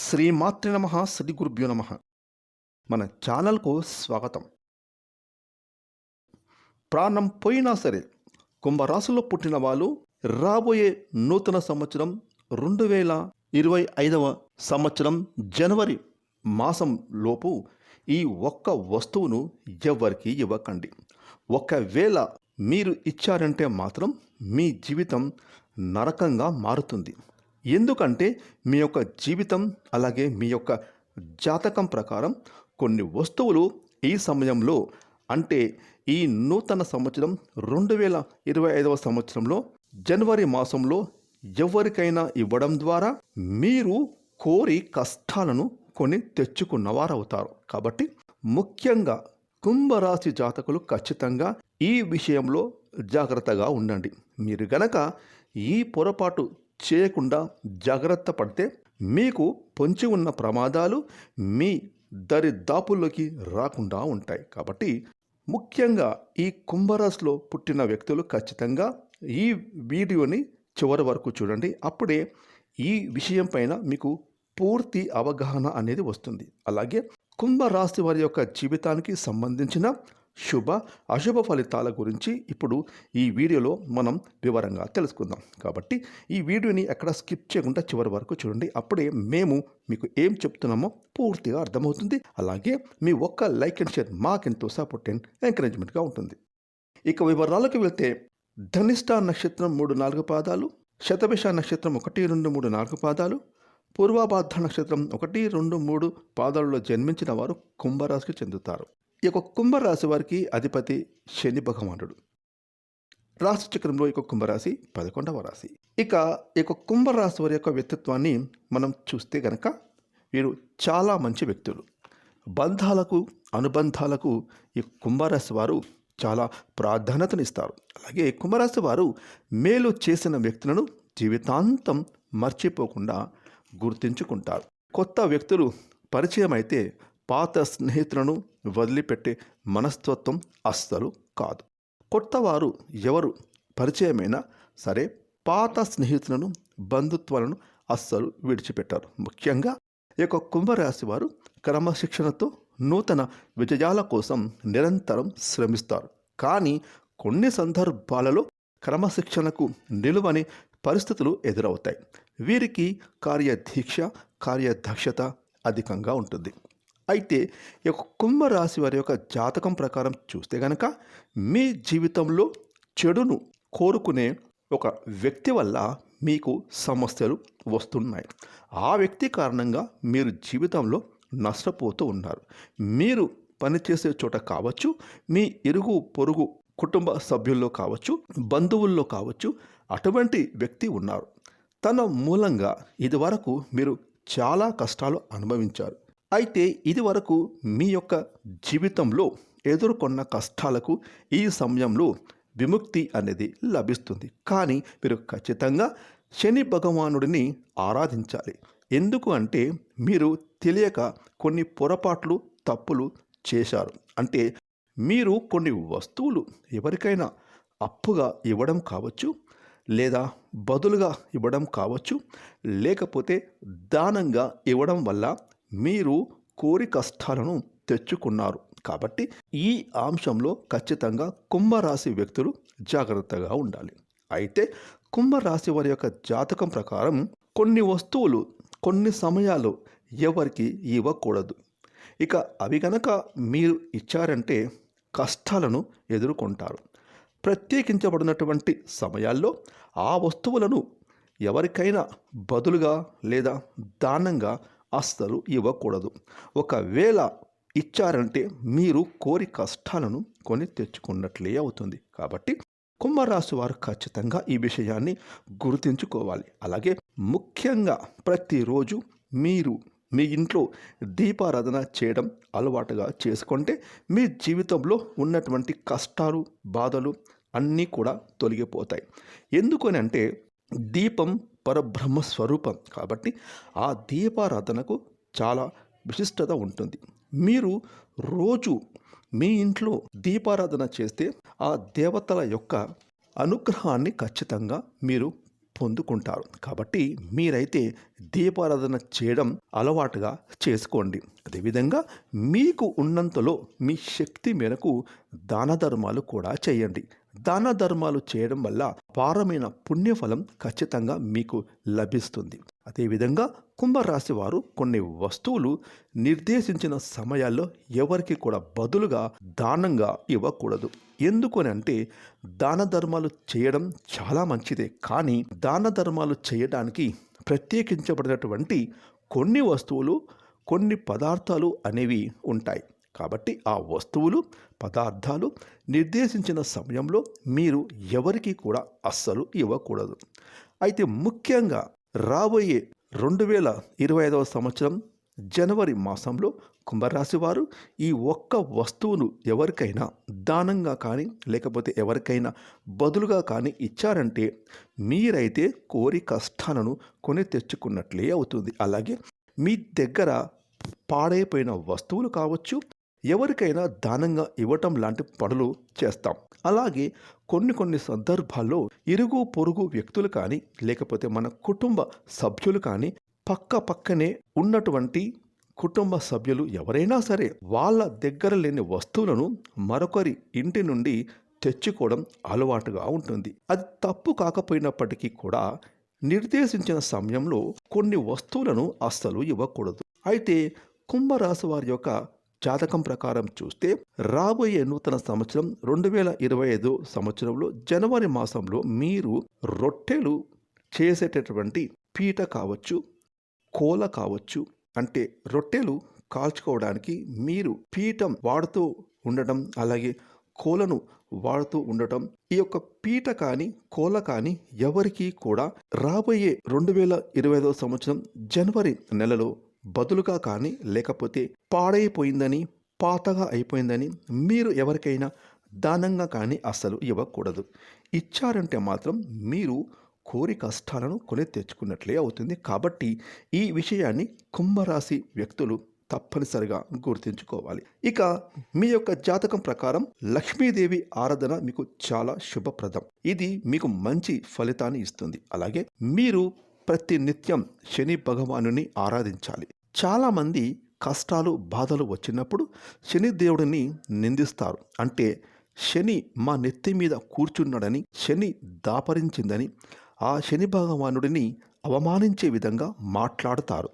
శ్రీమాత్రి నమ శ్రీ గురుభ్యో నమ. మన ఛానల్కు స్వాగతం. ప్రాణం పోయినా సరే కుంభరాశిలో పుట్టిన వాళ్ళు రాబోయే నూతన సంవత్సరం రెండు వేల ఇరవై ఐదవ సంవత్సరం జనవరి మాసం లోపు ఈ ఒక్క వస్తువును ఎవ్వరికి ఇవ్వకండి. ఒకవేళ మీరు ఇచ్చారంటే మాత్రం మీ జీవితం నరకంగా మారుతుంది. ఎందుకంటే మీ యొక్క జీవితం అలాగే మీ యొక్క జాతకం ప్రకారం కొన్ని వస్తువులు ఈ సమయంలో అంటే ఈ నూతన సంవత్సరం రెండు వేల ఇరవై ఐదవ సంవత్సరంలో జనవరి మాసంలో ఎవరికైనా ఇవ్వడం ద్వారా మీరు కోరి కష్టాలను కొని తెచ్చుకున్నవారవుతారు కాబట్టి ముఖ్యంగా కుంభరాశి జాతకులు ఖచ్చితంగా ఈ విషయంలో జాగ్రత్తగా ఉండండి. మీరు గనక ఈ పొరపాటు చేయకుండా జాగ్రత్త పడితే మీకు పొంచి ఉన్న ప్రమాదాలు మీ దరిదాపుల్లోకి రాకుండా ఉంటాయి. కాబట్టి ముఖ్యంగా ఈ కుంభరాశిలో పుట్టిన వ్యక్తులు ఖచ్చితంగా ఈ వీడియోని చివరి వరకు చూడండి. అప్పుడే ఈ విషయం పైన మీకు పూర్తి అవగాహన అనేది వస్తుంది. అలాగే కుంభరాశి వారి యొక్క జీవితానికి సంబంధించిన శుభ అశుభ ఫలితాల గురించి ఇప్పుడు ఈ వీడియోలో మనం వివరంగా తెలుసుకుందాం. కాబట్టి ఈ వీడియోని ఎక్కడ స్కిప్ చేయకుండా చివరి వరకు చూడండి. అప్పుడే మేము మీకు ఏం చెప్తున్నామో పూర్తిగా అర్థమవుతుంది. అలాగే మీ ఒక్క లైక్ అండ్ షేర్ మాకెంతో సపోర్ట్ అండ్ ఎంకరేజ్మెంట్గా ఉంటుంది. ఇక వివరాలకు వెళ్తే ధనిష్ట నక్షత్రం మూడు నాలుగు పాదాలు శతభిష నక్షత్రం ఒకటి రెండు మూడు నాలుగు పాదాలు పూర్వాబాధ నక్షత్రం ఒకటి రెండు మూడు పాదాలలో జన్మించిన వారు కుంభరాశికి చెందుతారు. ఈ యొక్క కుంభరాశి వారికి అధిపతి శని భగవానుడు. రాశి చక్రంలో యొక్క కుంభరాశి పదకొండవ రాశి. ఇక ఈ యొక్క కుంభరాశి వారి యొక్క వ్యక్తిత్వాన్ని మనం చూస్తే గనక వీరు చాలా మంచి వ్యక్తులు. బంధాలకు అనుబంధాలకు ఈ కుంభరాశి వారు చాలా ప్రాధాన్యతనిస్తారు. అలాగే కుంభరాశి వారు మేలు చేసిన వ్యక్తులను జీవితాంతం మర్చిపోకుండా గుర్తించుకుంటారు. కొత్త వ్యక్తులు పరిచయం అయితే పాత స్నేహితులను వదిలిపెట్టే మనస్తత్వం అస్సలు కాదు. కొత్తవారు ఎవరు పరిచయమైనా సరే పాత స్నేహితులను బంధుత్వాలను అస్సలు విడిచిపెట్టారు. ముఖ్యంగా ఈ యొక్క కుంభరాశి వారు క్రమశిక్షణతో నూతన విజయాల కోసం నిరంతరం శ్రమిస్తారు. కానీ కొన్ని సందర్భాలలో క్రమశిక్షణకు నిలువని పరిస్థితులు ఎదురవుతాయి. వీరికి కార్యదీక్ష కార్యదక్షత అధికంగా ఉంటుంది. అయితే ఈ యొక్క కుంభరాశి వారి యొక్క జాతకం ప్రకారం చూస్తే గనక మీ జీవితంలో చెడును కోరుకునే ఒక వ్యక్తి వల్ల మీకు సమస్యలు వస్తున్నాయి. ఆ వ్యక్తి కారణంగా మీరు జీవితంలో నష్టపోతూ ఉన్నారు. మీరు పనిచేసే చోట కావచ్చు మీ ఇరుగు పొరుగు కుటుంబ సభ్యుల్లో కావచ్చు బంధువుల్లో కావచ్చు అటువంటి వ్యక్తి ఉన్నారు. తన మూలంగా ఇదివరకు మీరు చాలా కష్టాలు అనుభవించారు. అయితే ఇది వరకు మీ యొక్క జీవితంలో ఎదుర్కొన్న కష్టాలకు ఈ సమయంలో విముక్తి అనేది లభిస్తుంది. కానీ మీరు ఖచ్చితంగా శని భగవానుడిని ఆరాధించాలి. ఎందుకు అంటే మీరు తెలియక కొన్ని పొరపాట్లు తప్పులు చేశారు. అంటే మీరు కొన్ని వస్తువులు ఎవరికైనా అప్పుగా ఇవ్వడం కావచ్చు లేదా బదులుగా ఇవ్వడం కావచ్చు లేకపోతే దానంగా ఇవ్వడం వల్ల మీరు కోరి కష్టాలను తెచ్చుకున్నారు. కాబట్టి ఈ అంశంలో ఖచ్చితంగా కుంభరాశి వ్యక్తులు జాగ్రత్తగా ఉండాలి. అయితే కుంభరాశి వారి యొక్క జాతకం ప్రకారం కొన్ని వస్తువులు కొన్ని సమయాలు ఎవరికి ఇవ్వకూడదు. ఇక అవి గనక మీరు ఇచ్చారంటే కష్టాలను ఎదుర్కొంటారు. ప్రత్యేకించబడినటువంటి సమయాల్లో ఆ వస్తువులను ఎవరికైనా బదులుగా లేదా దానంగా అస్సలు ఇవ్వకూడదు. ఒకవేళ ఇచ్చారంటే మీరు కోరి కష్టాలను కొని తెచ్చుకున్నట్లే అవుతుంది. కాబట్టి కుంభరాశి వారు ఖచ్చితంగా ఈ విషయాన్ని గుర్తుంచుకోవాలి. అలాగే ముఖ్యంగా ప్రతిరోజు మీరు మీ ఇంట్లో దీపారాధన చేయడం అలవాటుగా చేసుకుంటే మీ జీవితంలో ఉన్నటువంటి కష్టాలు బాధలు అన్నీ కూడా తొలగిపోతాయి. ఎందుకని అంటే దీపం పరబ్రహ్మ స్వరూపం. కాబట్టి ఆ దీపారాధనకు చాలా విశిష్టత ఉంటుంది. మీరు రోజు మీ ఇంట్లో దీపారాధన చేస్తే ఆ దేవతల యొక్క అనుగ్రహాన్ని ఖచ్చితంగా మీరు పొందుకుంటారు. కాబట్టి మీరైతే దీపారాధన చేయడం అలవాటుగా చేసుకోండి. అదేవిధంగా మీకు ఉన్నంతలో మీ శక్తి మేరకు దాన ధర్మాలు కూడా చేయండి. దాన ధర్మాలు చేయడం వల్ల పారమైన పుణ్యఫలం ఖచ్చితంగా మీకు లభిస్తుంది. అదేవిధంగా కుంభరాశి వారు కొన్ని వస్తువులు నిర్దేశించిన సమయాల్లో ఎవరికి కూడా బదులుగా దానంగా ఇవ్వకూడదు. ఎందుకని అంటే దాన ధర్మాలు చేయడం చాలా మంచిదే. కానీ దాన ధర్మాలు చేయడానికి ప్రత్యేకించబడినటువంటి కొన్ని వస్తువులు కొన్ని పదార్థాలు అనేవి ఉంటాయి. కాబట్టి ఆ వస్తువులు పదార్థాలు నిర్దేశించిన సమయంలో మీరు ఎవరికి కూడా అస్సలు ఇవ్వకూడదు. అయితే ముఖ్యంగా రాబోయే రెండు వేల ఇరవై ఐదవ సంవత్సరం జనవరి మాసంలో కుంభరాశి వారు ఈ ఒక్క వస్తువును ఎవరికైనా దానంగా కానీ లేకపోతే ఎవరికైనా బదులుగా కానీ ఇచ్చారంటే మీరైతే కోరి కష్టాలను కొని తెచ్చుకున్నట్లే అవుతుంది. అలాగే మీ దగ్గర పాడైపోయిన వస్తువులు కావచ్చు ఎవరికైనా దానంగా ఇవ్వటం లాంటి పనులు చేస్తాం. అలాగే కొన్ని కొన్ని సందర్భాల్లో ఇరుగు పొరుగు వ్యక్తులు కానీ లేకపోతే మన కుటుంబ సభ్యులు కానీ పక్క పక్కనే ఉన్నటువంటి కుటుంబ సభ్యులు ఎవరైనా సరే వాళ్ళ దగ్గర లేని వస్తువులను మరొకరి ఇంటి నుండి తెచ్చుకోవడం అలవాటుగా ఉంటుంది. అది తప్పు కాకపోయినప్పటికీ కూడా నిర్దేశించిన సమయంలో కొన్ని వస్తువులను అస్సలు ఇవ్వకూడదు. అయితే కుంభరాశి వారి యొక్క జాతకం ప్రకారం చూస్తే రాబోయే నూతన సంవత్సరం రెండు వేల ఇరవై ఐదు సంవత్సరంలో జనవరి మాసంలో మీరు రొట్టెలు చేసేటటువంటి పీట కావచ్చు కోల కావచ్చు. అంటే రొట్టెలు కాల్చుకోవడానికి మీరు పీఠం వాడుతూ ఉండటం అలాగే కోలను వాడుతూ ఉండటం. ఈ యొక్క పీట కానీ కోల కానీ ఎవరికీ కూడా రాబోయే రెండు వేల ఇరవై ఐదవ సంవత్సరం జనవరి నెలలో బదులుగా కానీ లేకపోతే పాడైపోయిందని పాతగా అయిపోయిందని మీరు ఎవరికైనా దానంగా కానీ అస్సలు ఇవ్వకూడదు. ఇచ్చారంటే మాత్రం మీరు కోరి కష్టాలను కొని తెచ్చుకున్నట్లే అవుతుంది. కాబట్టి ఈ విషయాన్ని కుంభరాశి వ్యక్తులు తప్పనిసరిగా గుర్తుంచుకోవాలి. ఇక మీ యొక్క జాతకం ప్రకారం లక్ష్మీదేవి ఆరాధన మీకు చాలా శుభప్రదం. ఇది మీకు మంచి ఫలితాన్ని ఇస్తుంది. అలాగే మీరు ప్రతి నిత్యం శని భగవానుని ఆరాధించాలి. చాలామంది కష్టాలు బాధలు వచ్చినప్పుడు శని దేవుడిని నిందిస్తారు. అంటే శని మా నెత్తి మీద కూర్చున్నాడని శని దాపరించిందని ఆ శని భగవానుడిని అవమానించే విధంగా మాట్లాడతారు.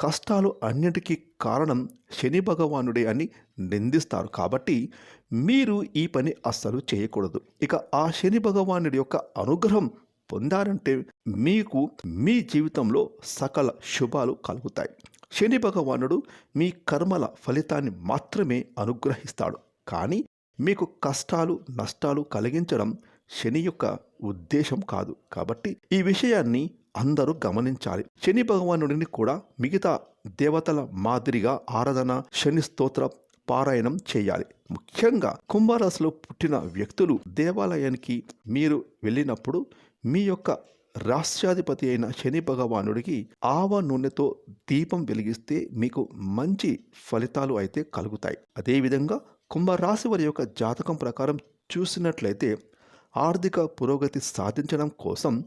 కష్టాలు అన్నిటికీ కారణం శని భగవానుడే అని నిందిస్తారు. కాబట్టి మీరు ఈ పని అస్సలు చేయకూడదు. ఇక ఆ శని భగవానుడి యొక్క అనుగ్రహం పొందారంటే మీకు మీ జీవితంలో సకల శుభాలు కలుగుతాయి. శని భగవానుడు మీ కర్మల ఫలితాన్ని మాత్రమే అనుగ్రహిస్తాడు. కానీ మీకు కష్టాలు నష్టాలు కలిగించడం శని యొక్క ఉద్దేశం కాదు. కాబట్టి ఈ విషయాన్ని అందరూ గమనించాలి. శని భగవానుడిని కూడా మిగతా దేవతల మాదిరిగా ఆరాధన శని స్తోత్ర పారాయణం చేయాలి. ముఖ్యంగా కుంభరాశిలో పుట్టిన వ్యక్తులు దేవాలయానికి మీరు వెళ్ళినప్పుడు మీ యొక్క రాష్ట్రాధిపతి అయిన శని భగవానుడికి ఆవ నూనెతో దీపం వెలిగిస్తే మీకు మంచి ఫలితాలు అయితే కలుగుతాయి. అదేవిధంగా కుంభరాశి వారి యొక్క జాతకం ప్రకారం చూసినట్లయితే ఆర్థిక పురోగతి సాధించడం కోసం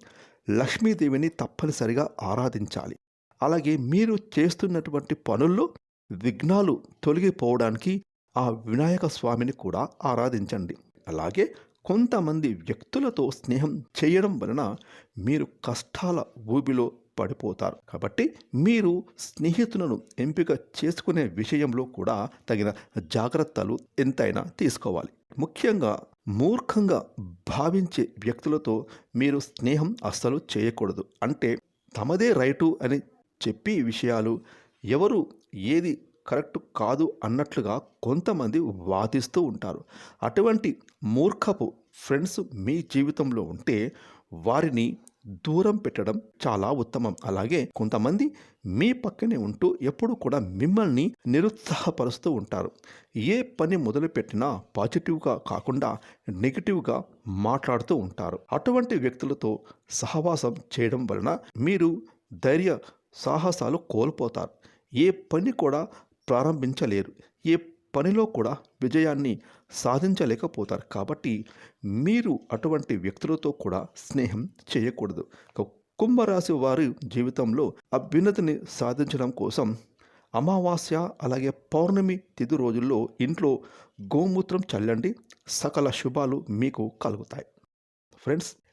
లక్ష్మీదేవిని తప్పనిసరిగా ఆరాధించాలి. అలాగే మీరు చేస్తున్నటువంటి పనుల్లో విఘ్నాలు తొలగిపోవడానికి ఆ వినాయక స్వామిని కూడా ఆరాధించండి. అలాగే కొంతమంది వ్యక్తులతో స్నేహం చేయడం వలన మీరు కష్టాల ఊబిలో పడిపోతారు. కాబట్టి మీరు స్నేహితులను ఎంపిక చేసుకునే విషయంలో కూడా తగిన జాగ్రత్తలు ఎంతైనా తీసుకోవాలి. ముఖ్యంగా మూర్ఖంగా భావించే వ్యక్తులతో మీరు స్నేహం అస్సలు చేయకూడదు. అంటే తమదే రైటు అని చెప్పి విషయాలు ఎవరు ఏది కరెక్ట్ కాదు అన్నట్లుగా కొంతమంది వాదిస్తూ ఉంటారు. అటువంటి మూర్ఖపు ఫ్రెండ్స్ మీ జీవితంలో ఉంటే వారిని దూరం పెట్టడం చాలా ఉత్తమం. అలాగే కొంతమంది మీ పక్కనే ఉంటూ ఎప్పుడు కూడా మిమ్మల్ని నిరుత్సాహపరుస్తూ ఉంటారు. ఏ పని మొదలుపెట్టినా పాజిటివ్గా కాకుండా నెగిటివ్గా మాట్లాడుతూ ఉంటారు. అటువంటి వ్యక్తులతో సహవాసం చేయడం వలన మీరు ధైర్య సాహసాలు కోల్పోతారు. ఏ పని కూడా ప్రారంభించలేరు. ఏ పనిలో కూడా విజయాన్ని సాధించలేకపోతారు. కాబట్టి మీరు అటువంటి వ్యక్తులతో కూడా స్నేహం చేయకూడదు. కుంభరాశి వారి జీవితంలో అభ్యున్నతిని సాధించడం కోసం అమావాస్య అలాగే పౌర్ణమి తిథి రోజుల్లో ఇంట్లో గోమూత్రం చల్లండి. సకల శుభాలు మీకు కలుగుతాయి. ఫ్రెండ్స్